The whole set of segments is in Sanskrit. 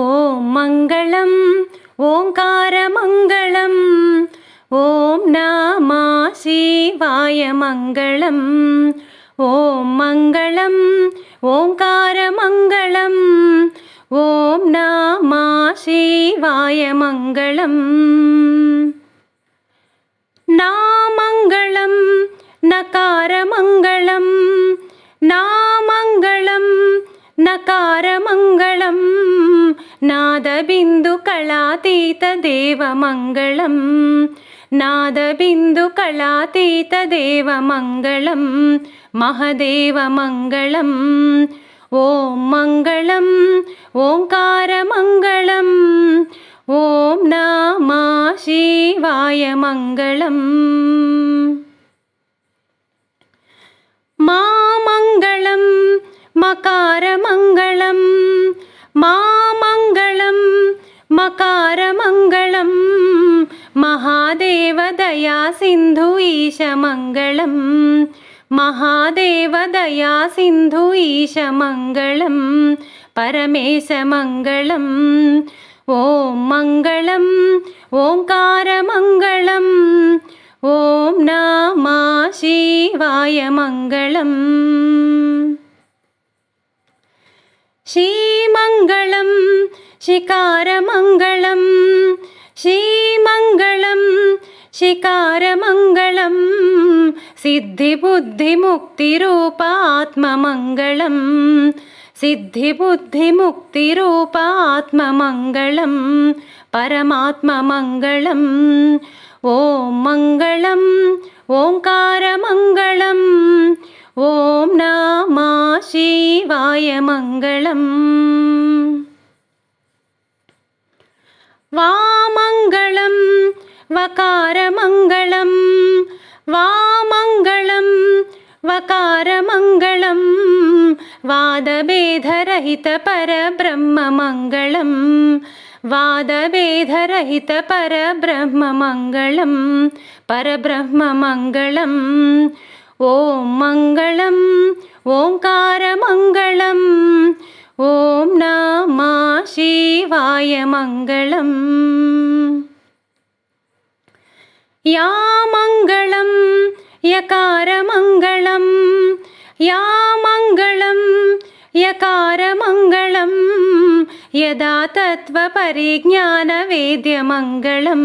ॐ मङ्गलम् ओङ्कारमङ्गलम् ॐ नमः शिवाय मङ्गलम् ॐ मङ्गलम् ओङ्कारमङ्गलम् ॐ नमः शिवाय मङ्गलम् नामङ्गलं नकारमङ्गलं नामङ्गलं नकारमङ्गलं नादबिन्दुकलातीतदेवमङ्गलं नादबिन्दुकलातीतदेवमङ्गलं महदेवमङ्गलम् ॐ मङ्गलम् ओङ्कारमङ्गलम् ॐ नमः शिवाय मङ्गलम् मा मङ्गलं मकारमङ्गलं मा मङ्गलं मकारमङ्गलं महादेवदया सिन्धु ईशमङ्गलं महादेवदया सिन्धु ईशमङ्गलं परमेशमङ्गलम् ॐ मङ्गलम् ओङ्कारमङ्गलम् ॐ नमः शिवाय मङ्गलम् श्रीमङ्गलं शिकारमङ्गलं श्रीमङ्गलं शिकारमङ्गलं सिद्धिबुद्धिमुक्तिरूपात्ममङ्गलं सिद्धिबुद्धिमुक्तिरूपात्ममङ्गलं परमात्ममङ्गलम् ॐ मङ्गलम् ओङ्कारमङ्गलम् ॐ शिवाय मङ्गलम्। वामङ्गलं वकारमङ्गलं वामङ्गलं वकारमङ्गलं वादभेदरहितपरब्रह्ममङ्गलं वादभेदरहितपरब्रह्ममङ्गलं परब्रह्ममङ्गलम्। ॐ मङ्गलम् ओङ्कारमङ्गलम् ॐ नमः शिवाय मङ्गलम् या मङ्गलं यकारमङ्गलं या मङ्गलं यकारमङ्गलं यदा तत्त्वपरिज्ञानवेद्यमङ्गलं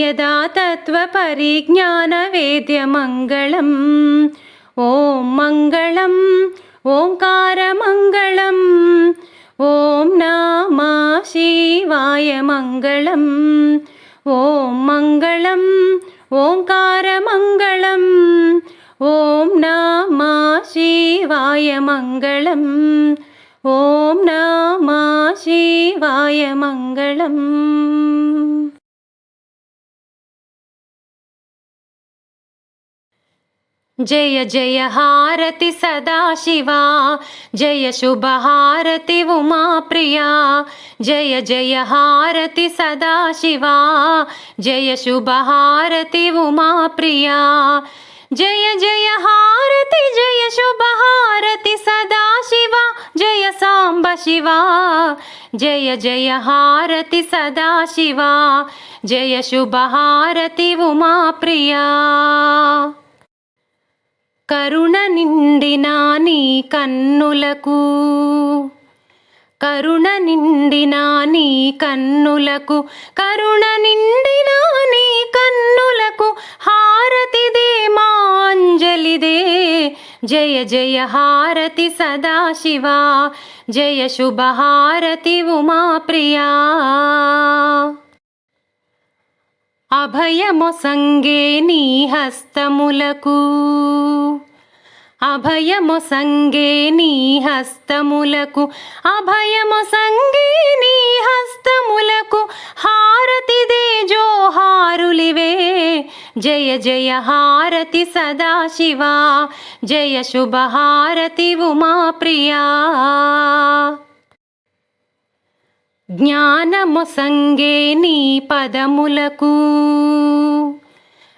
यदा तत्त्वपरिज्ञानवेद्यमङ्गलं ॐ मङ्गलम् ओङ्कारमङ्गलम् ॐ नमः शिवाय मङ्गलम् ॐ मङ्गलम् ओङ्कारमङ्गलम् ॐ नमः शिवाय मङ्गलम् ॐ नमः शिवाय मङ्गलम् जय जय हारति सदाशिवा जय शुभहारति उमाप्रिया जय जय हारति सदाशिवा जय शुभहारति उमाप्रिया जय जय हारति जय शुभहारति सदाशिवा जय साम्ब शिवा जय जय हारति सदाशिवा जय शुभहारति उमाप्रिया కరుణ నిండిన నీ కన్నులకు. కరుణ నిండిన నీ కన్నులకు. కరుణ నిండిన నీ కన్నులకు హారతిదే మాంజలిదే. జయ జయ హారతి సదాశివా. జయ శుభ హారతి అభయము సంగే నీ హస్తములకు. అభయము సంగే నీ హస్తములకు. అభయము సంగే నీ హస్తములకు. హారతిదే జోహారులివే. జయ జయ హారతి సదాశివా. జయ శుభహారతి ఉమాప్రియా జ్ఞానమొసంగే నీ పదములకు.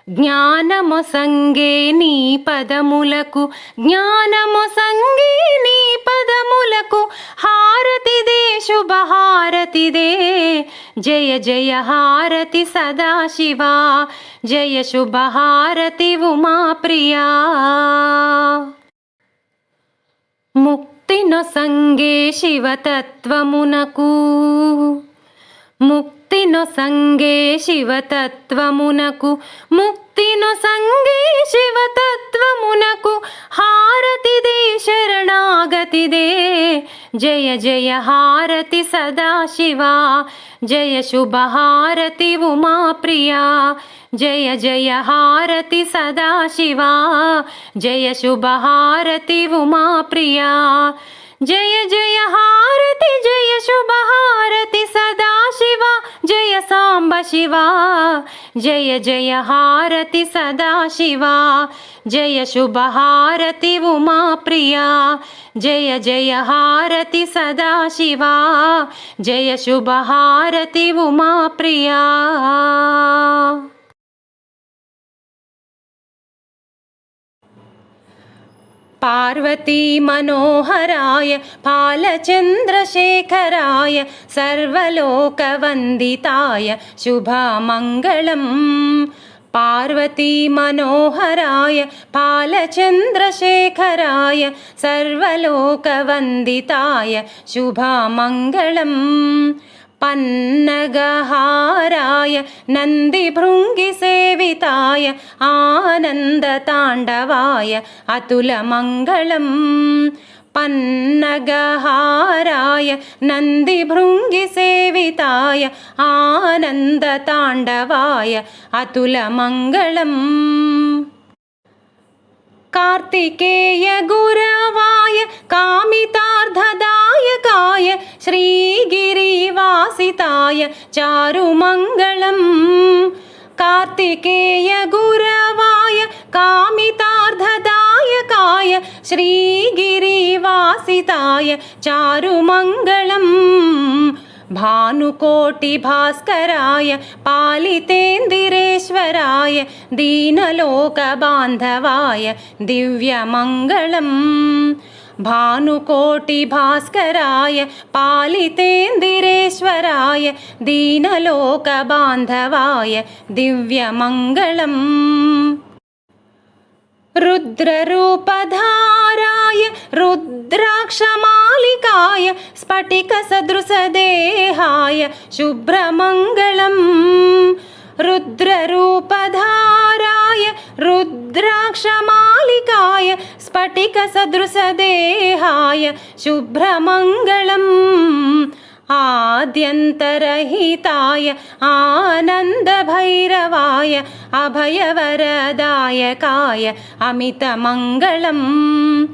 జ్ఞానమొసంగే నీ పదములకు. జ్ఞానమొసంగే నీ పదములకు. హారతిదే శుభహారతిదే. జయ జయ హారతి సదాశివా. జయ శుభహారతి ఉమా ప్రియా ముక్తినొసంగే శివతత్వమునకు ముక్తినొసంగే శివతత్వమునకు ముక్తినొసంగే శివతత్వమునకు హారతిదే శరణాగతిదే జయ జయ హారతి సదాశివా జయ శుభహారతి ఉమా ప్రియా జయ జయ హారతి సదాశివా జయ శుభహారతి ఉమా ప్రియా జయ జయ హారతి జయ శుభహారతి సదాశివ జయ शिवा जय जय हारति सदा शिवा जय शुभ हारति उमा प्रिया जय जय हारति सदा शिवा जय शुभ हारति उमा प्रिया मनोहराय पालचन्द्रशेखराय सर्वलोकवन्दिताय शुभमङ्गलम्। पार्वती मनोहराय पालचन्द्रशेखराय सर्वलोकवन्दिताय शुभमङ्गलम् पन्नगहाराय नन्दिभृङ्गिसेविताय आनन्दताण्डवाय अतुलमङ्गलम् पन्नगहाराय नन्दिभृङ्गिसेविताय आनन्दताण्डवाय अतुलमङ्गलम् कार्तिकेय गुरवाय कामितार्धदायकाय श्रीगिरिवासिताय चारुमङ्गलम्। कार्तिकेय गुरवाय कामितार्धदायकाय श्रीगिरिवासिताय चारुमङ्गलम् भानुकोटिभास्कराय पालितेन्दिरेश्वराय दीनलोकबान्धवाय दिव्यमङ्गलम्। भानुकोटिभास्कराय पालितेन्दिरेश्वराय दीनलोकबान्धवाय दिव्यमङ्गलम् रुद्ररूपधाराय रुद्राक्षमालिकाय स्फटिकसदृशदेहाय शुभ्रमङ्गलम्। रुद्ररूपधाराय रुद्राक्षमालिकाय स्फटिकसदृशदेहाय शुभ्रमङ्गलम् आद्यन्तरहिताय आनन्दभैरवाय अभयवरदायकाय अमितमङ्गलम्।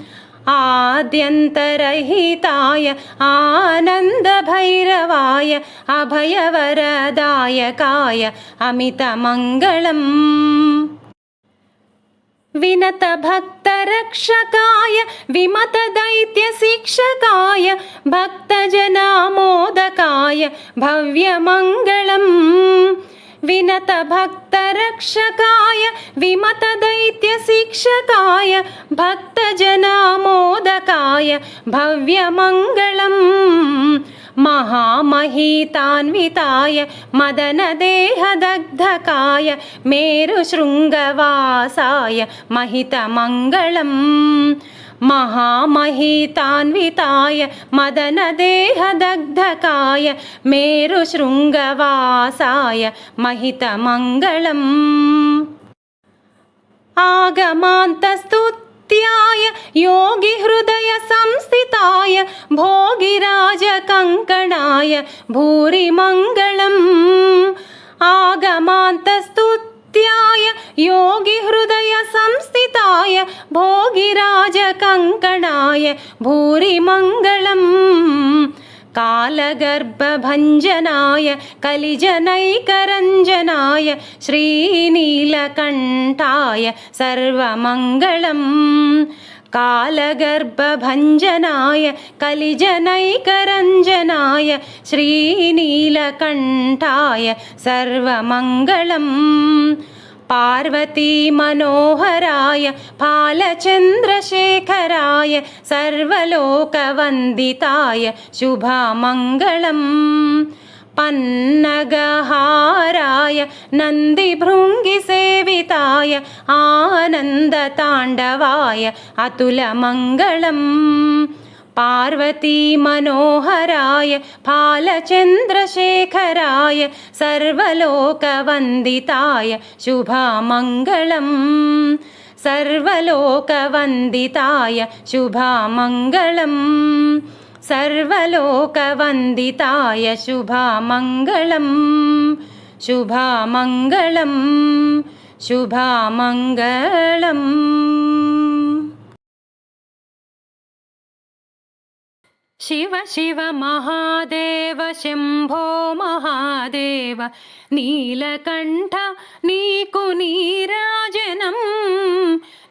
आद्यन्तरहिताय आनन्दभैरवाय अभयवरदायकाय अमितमङ्गलम् विनतभक्तरक्षकाय विमतदैत्यशिक्षकाय भक्तजनामोदकाय भव्यमङ्गलम् विनतभक्तरक्षकाय विमतदैत्यशिक्षकाय भक्तजनामोदकाय भव्यमङ्गलम्। महामहीतान्विताय मदनदेहदग्धकाय मेरुशृङ्गवासाय महितमङ्गलम् महामहीतान्विताय मदनदेहदग्धकाय मेरुशृङ्गवासाय महितमङ्गलम्। आगमान्तस्तुत्याय योगिहृदयसंस्थिताय भोगिराजकङ्कणाय भूरिमङ्गलम्। आगमान्तस्तुत्याय योगिहृदयसंस्थिताय भोगिराजकङ्कणाय भूरिमङ्गलम् कालगर्भभञ्जनाय कलिजनैकरञ्जनाय श्रीनीलकण्ठाय सर्वमङ्गलम् कालगर्भभञ्जनाय कलिजनैकरञ्जनाय श्रीनीलकण्ठाय सर्वमङ्गलम्। पार्वती मनोहराय फालचन्द्रशेखराय सर्वलोकवन्दिताय शुभमङ्गलम् पन्नगहाराय नन्दिभृङ्गिसेविताय आनन्दताण्डवाय अतुलमङ्गलम् पार्वती मनोहराय फालचन्द्रशेखराय सर्वलोकवन्दिताय शुभमङ्गलम् सर्वलोकवन्दिताय शुभमङ्गलम् सर्वलोकवन्दिताय शुभमङ्गलम् शुभमङ्गलम् शुभमङ्गलम्। शिव शिव महादेव शम्भो महादेव नीलकण्ठ नीकु नीराजनं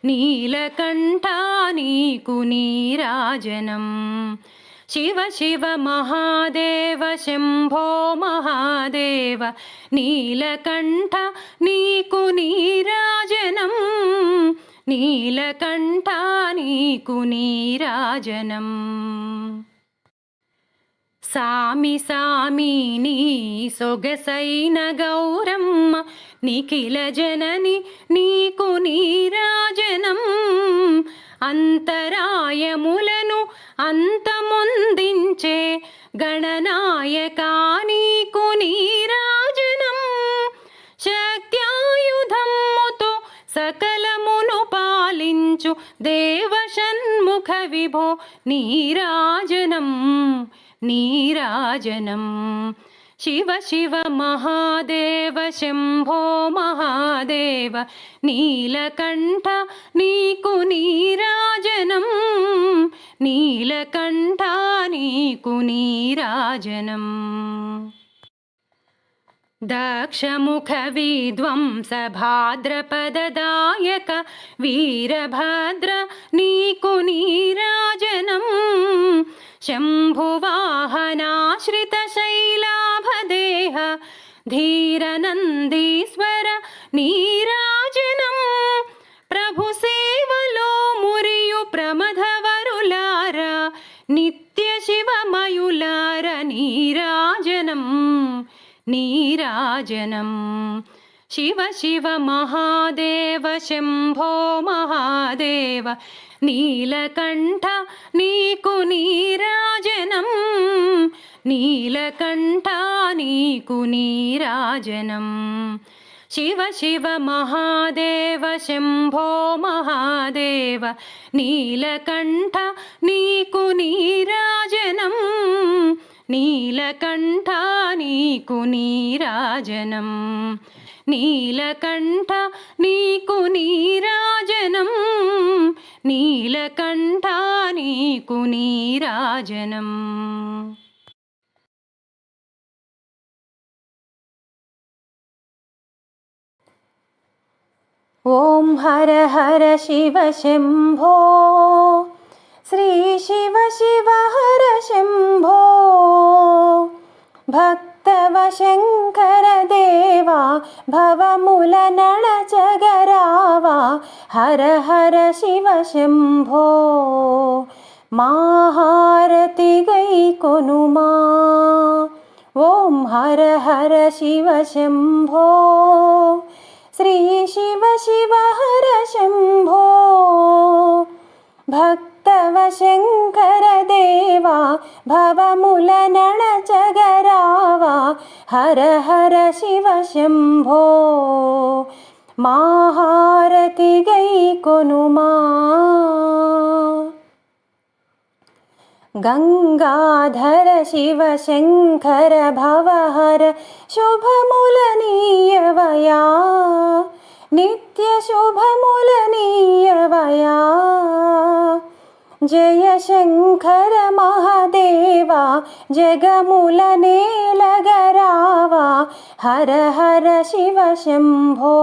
नीलकण्ठा नीकु नीराजनम् शिव शिव महादेव शम्भो महादेव नीलकण्ठ नीकु नीराजनं नीलकण्ठा नीकु नीराजनम् సామి సామి నీ సొగసైన గౌరమ్మ నిఖిల జనని నీకు నీరాజనం. అంతరాయములను అంతమొందించే గణనాయక నీకు నీరాజనం. శక్త్యాయుధమ్ముతో సకలమును పాలించు దేవషణ్ముఖ విభో నీరాజనం. नीराजनं शिव शिव महादेव शम्भो महादेव नीलकण्ठ नीकु नीराजनं नीलकण्ठा नीकु नीराजनम् दक्षमुखविध्वंसभाद्रपददायक वीरभद्र नीकुनीराजनम् शम्भुवाहनाश्रितशैलाभदेह धीरनन्दीश्वर नीराजनम्। నీరాజనం శివ శివ మహాదేవ శంభో మహాదేవ నీలకంఠ నీకు నీరాజనం నీలకంఠా నీకు నీరాజనం శివ శివ మహాదేవ శంభో మహాదేవ నీలకంఠ నీకు నీరాజనం నీలకంఠ నీకు నీరాజనం నీలకంఠ నీకు నీరాజనం నీలకంఠా నీకు నీరాజనం ॐ हर हर शिव शम्भो श्री शिव हर शम्भो भक्तवशङ्करदेवा भवमुलनळजगरावा हर हर शिव शम्भो माहारति गैकोनुमा ॐ हर हर शिव शम्भो श्री शिव हर शम्भो भक्तवशङ्करदेवा भवमुलनळजगरावा हर हर शिव शम्भो। माहारति गैकोनुमा गङ्गाधर शिव शङ्कर भवहर शुभमुलनीयवया नित्यशुभमुलनीयवया जय शङ्खर महादेवा जगमुलनेलगरा वा हर हर शिव शम्भो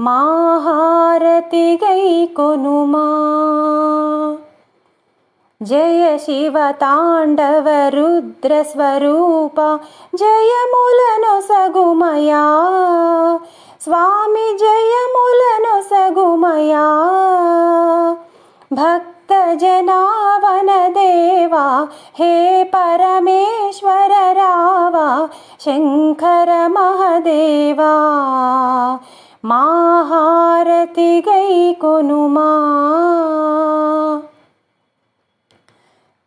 माहारतिगै कुनुमा। जय शिवताण्डवरुद्रस्वरूपा जयमुलनसगुमया स्वामी जयमुलनसगुमया भक्तजनावनदेवा हे परमेश्वर रावा शङ्कर महदेवा। माहारतिगैकुनुमा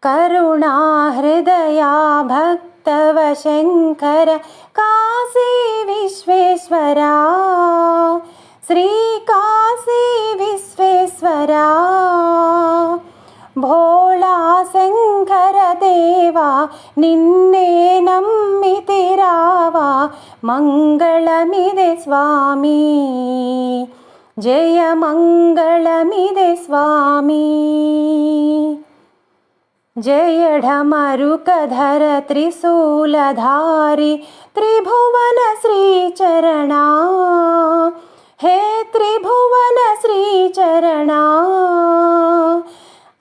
करुणा हृदया भक्तव शङ्कर काशी विश्वेश्वरा। श्री विश्वेश्वरा भोळा शङ्करदेवा निन्ने नम्मितिरावा मङ्गलमिदे स्वामी। जय मङ्गलमिदे स्वामी। जयढमरुकधर त्रिशूलधारि त्रिभुवन श्रीचरणा हे त्रिभुवन श्रीचरणा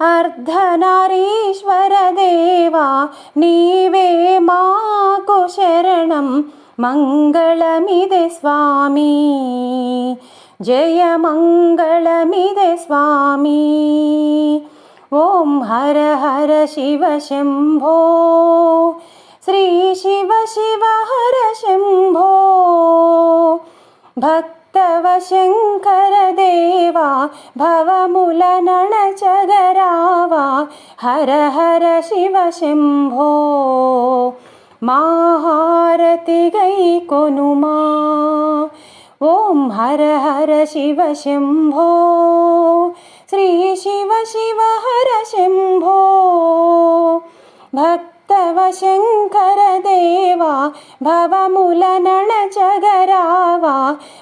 अर्धनारीश्वरदेवा नीवे माकु शरणं मङ्गलमिदे स्वामी। जय मङ्गलमिदे स्वामी। ॐ हर हर शिव शम्भो। श्री शिव हर शम्भो। भक्तव शङ्करदेवा भवमुलनणचगरावा हर हर शिव शम्भो माहारति गै कोनुमा। ॐ हर हर शिव शम्भो श्री शिव हर शम्भो भक्तव शङ्करदेवा भवमुलनणचगरावा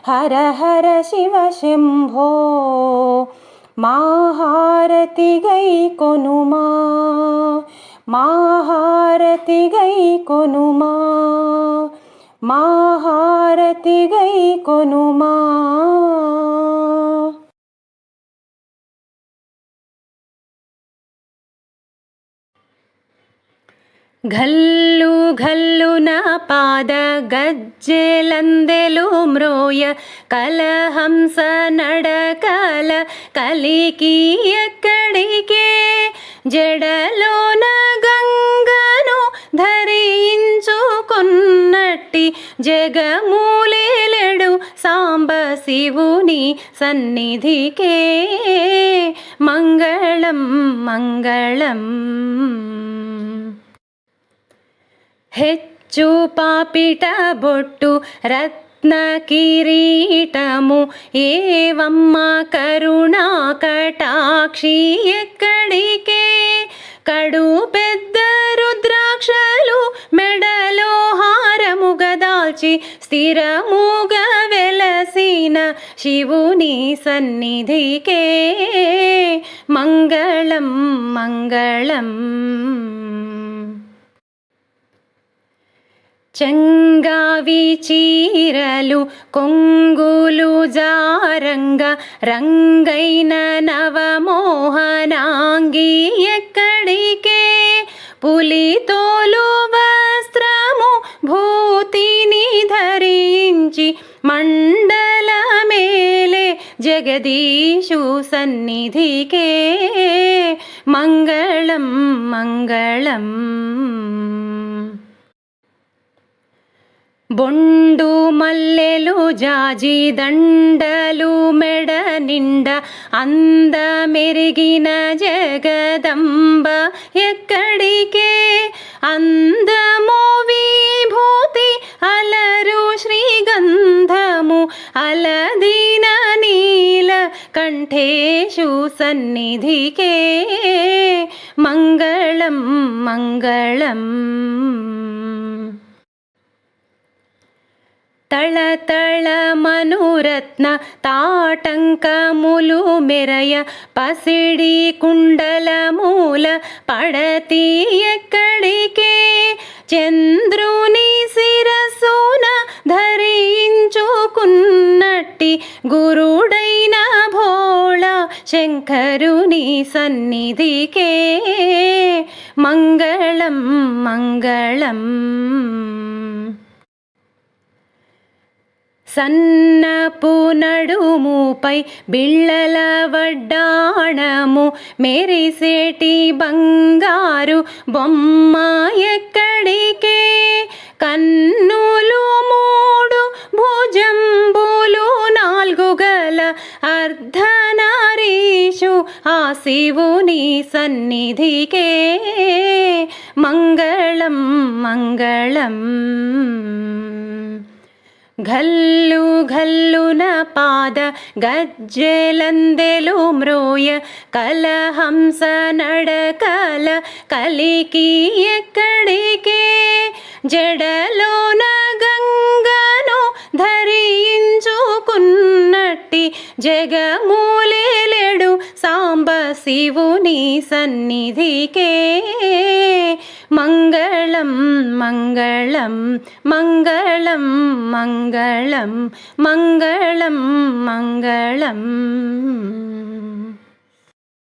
हर हर शिव शम्भो। माहारति गै कोनुमा माहारति गै कोनुमा माहारति गै कोनुमा ಘಲ್ಲು ಘಲ್ಲುನ ಪಾದ ಗಜ್ಜೆಲಂದೆಲು ಮ್ರೋಯ ಕಲಹಂಸ ನಡಕಲ కలికి ఎక్కడికే జడలోన గంగను ధరించుకున్నట్టి జగమూలేలెడు సాంబ శివుని సన్నిధికే మంగళం మంగళం ಹೆಚ್ಚು పాపిట బొట్టు ರತ್ನ ಕಿರೀಟಮು ಏವಮ್ಮ ಕರುಣಾ ಕಟಾಕ್ಷಿ ಎಕ್ಕಡಿಕೆ కడు పెద్ద రుద్రాక్షలు మెడలో హారముగదాల్చి స్థిరముగ వెలసిన శివుని సన్నిధికే. మంగళం మంగళం. చంగావి చీరలు కొంగులు జారంగ రంగైన నవమోహనాంగి ఎక్కడికే? పులితోలు వస్త్రము భూతిని ధరించి మండల మేలే జగదీషు సన్నిధికే. మంగళం మంగళం. బొండు మల్లెలు జాజి దండలు మెడ నిండ అంద మెరిగిన జగదంబ ఎక్కడికే? అందము విభూతి అలరు శ్రీగంధము అలదీన నీల కంఠేషు సన్నిధికే. మంగళం మంగళం. తళతళ మనురత్న తాటంకములు మెరయ పసిడి కుండల మూల పడతి ఎక్కడికే చంద్రుని శిరసున ధరించుకున్నట్టి గురుడైన భోళ శంకరుని సన్నిధికే మంగళం మంగళం సన్నపు నడుముపై బిళ్ళల వడ్డాణము మెరిసేటి బంగారు బొమ్మ ఎక్కడికే? కన్నులు మూడు భుజంబులు నాలుగు గల అర్ధనారీషు ఆ శివుని సన్నిధికే. మంగళం మంగళం. ఘల్లు ఘల్లున పాద గజ్జెలందెలు మ్రోయ కలహంస నడకల కలికి ఎక్కడికే జడలోన గంగను ధరించుకున్నట్టి జగమూలేలెడు సాంబ శివుని సన్నిధికే మంగళం మంగళం మంగళం మంగళం మంగళం మంగళం